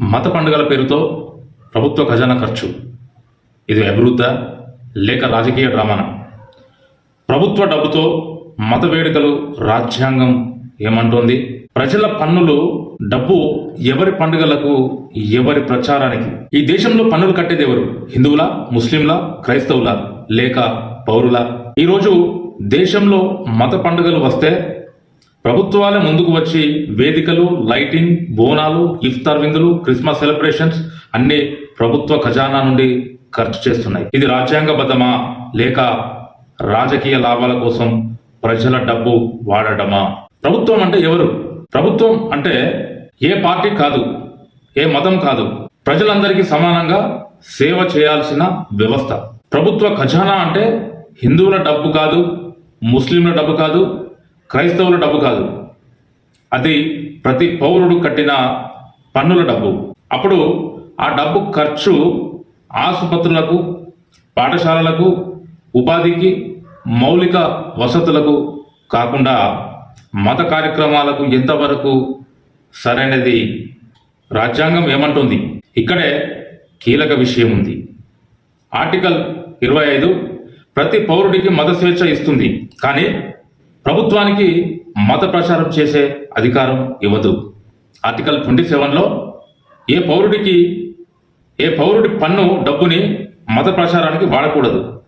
మత పండుగల పేరుతో ప్రభుత్వ ఖజానా ఖర్చు. ఇది అభివృద్ధ లేక రాజకీయ డ్రామానా ప్రభుత్వ డబ్బుతో మత వేడుకలు రాజ్యాంగం ఏమంటోంది? ప్రజల పన్నులు డబ్బు ఎవరి పండుగలకు ఎవరి ప్రచారానికి? ఈ దేశంలో పన్నులు కట్టేది ఎవరు? హిందువుల ముస్లింల క్రైస్తవుల లేక పౌరుల? ఈరోజు దేశంలో మత పండుగలు వస్తే ప్రభుత్వాలే ముందుకు వచ్చి వేదికలు లైటింగ్ బోనాలు ఇఫ్తార్ విందులు క్రిస్మస్ సెలబ్రేషన్స్ అన్ని ప్రభుత్వ ఖజానా నుండి ఖర్చు చేస్తున్నాయి. ఇది రాజ్యాంగబద్ధమా లేక రాజకీయ లాభాల కోసం ప్రజల డబ్బు వాడటమా ప్రభుత్వం అంటే ఎవరు? ప్రభుత్వం అంటే ఏ పార్టీ కాదు ఏ మతం కాదు. ప్రజలందరికీ సమానంగా సేవ చేయాల్సిన వ్యవస్థ. ప్రభుత్వ ఖజానా అంటే హిందువుల డబ్బు కాదు ముస్లింల డబ్బు కాదు క్రైస్తవుల డబ్బు కాదు. అది ప్రతి పౌరుడు కట్టిన పన్నుల డబ్బు. అప్పుడు ఆ డబ్బు ఖర్చు ఆసుపత్రులకు పాఠశాలలకు ఉపాధికి మౌలిక వసతులకు కాకుండా మత కార్యక్రమాలకు ఎంతవరకు సరైనది? రాజ్యాంగం ఏమంటుంది? ఇక్కడే కీలక విషయం ఉంది. ఆర్టికల్ ఇరవై ఐదు ప్రతి పౌరుడికి మత స్వేచ్ఛ ఇస్తుంది. కానీ ప్రభుత్వానికి మత ప్రచారం చేసే అధికారం ఇవ్వదు. ఆర్టికల్ ట్వంటీ సెవెన్లో ఏ పౌరుడికి ఏ పౌరుడి పన్ను డబ్బుని మత ప్రచారానికి వాడకూడదు.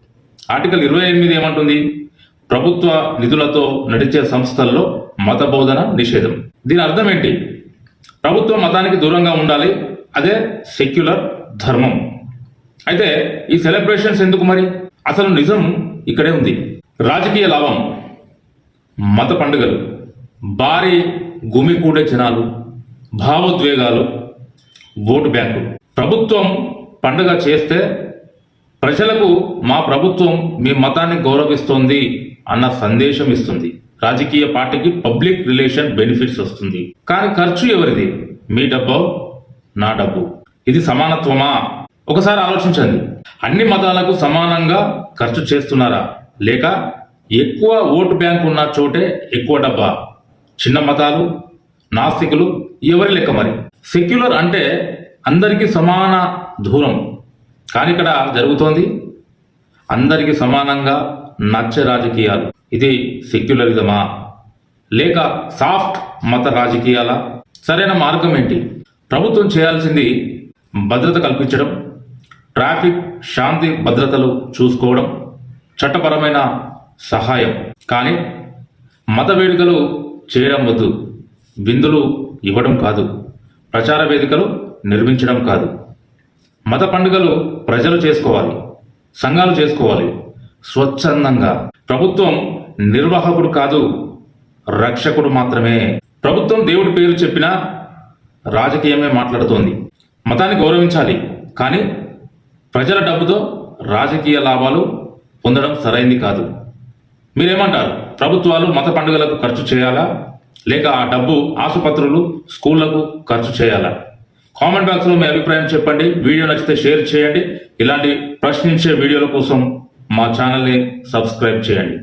ఆర్టికల్ ఇరవై ఎనిమిది ఏమంటుంది? ప్రభుత్వ నిధులతో నడిచే సంస్థల్లో మత బోధన నిషేధం. దీని అర్థం ఏంటి? ప్రభుత్వం మతానికి దూరంగా ఉండాలి అదే సెక్యులర్ ధర్మం. అయితే ఈ సెలబ్రేషన్స్ ఎందుకు మరి? అసలు నిజం ఇక్కడే ఉంది. రాజకీయ లాభం. మత పండుగలు భారీ గుమికూడే జనాలు భావోద్వేగాలు ఓటు బ్యాంకు ప్రభుత్వం పండుగ చేస్తే ప్రజలకు మా ప్రభుత్వం మీ మతాన్ని గౌరవిస్తోంది అన్న సందేశం ఇస్తుంది. రాజకీయ పార్టీకి పబ్లిక్ రిలేషన్ బెనిఫిట్స్ వస్తుంది. కానీ ఖర్చు ఎవరిది? మీ డబ్బు? నా డబ్బు. ఇది సమానత్వమా? ఒకసారి ఆలోచించండి. అన్ని మతాలకు సమానంగా ఖర్చు చేస్తున్నారా? లేక ఎక్కువ ఓటు బ్యాంక్ ఉన్న చోటే ఎక్కువ డబ్బా. చిన్న మతాలు నాస్తికులు ఎవరి లెక్క మరి? సెక్యులర్ అంటే అందరికీ సమాన దూరం. కానీ ఇక్కడ జరుగుతోంది అందరికీ సమానంగా నచ్చే రాజకీయాలు. ఇది సెక్యులరిజమా? లేక సాఫ్ట్ మత రాజకీయాల? సరైన మార్గం ఏంటి? ప్రభుత్వం చేయాల్సింది భద్రత కల్పించడం ట్రాఫిక్ శాంతి భద్రతలు చూసుకోవడం చట్టపరమైన సహాయం. కానీ మత వేడుకలు చేయడం వద్దు. విందులు ఇవ్వడం కాదు. ప్రచార వేదికలు నిర్మించడం కాదు. మత పండుగలు ప్రజలు చేసుకోవాలి సంఘాలు చేసుకోవాలి. స్వచ్ఛందంగా. ప్రభుత్వం నిర్వాహకుడు కాదు రక్షకుడు మాత్రమే. ప్రభుత్వం దేవుడి పేరు చెప్పినా రాజకీయమే మాట్లాడుతోంది. మతాన్ని గౌరవించాలి. కానీ ప్రజల డబ్బుతో రాజకీయ లాభాలు పొందడం సరైంది కాదు. మీరేమంటారు? ప్రభుత్వాలు మత పండుగలకు ఖర్చు చేయాలా? లేక ఆ డబ్బు ఆసుపత్రులు స్కూళ్ళకు ఖర్చు చేయాలా? కామెంట్ బాక్స్లో మీ అభిప్రాయం చెప్పండి. వీడియో నచ్చితే షేర్ చేయండి. ఇలాంటి ప్రశ్నించే వీడియోల కోసం మా ఛానల్ని సబ్స్క్రైబ్ చేయండి.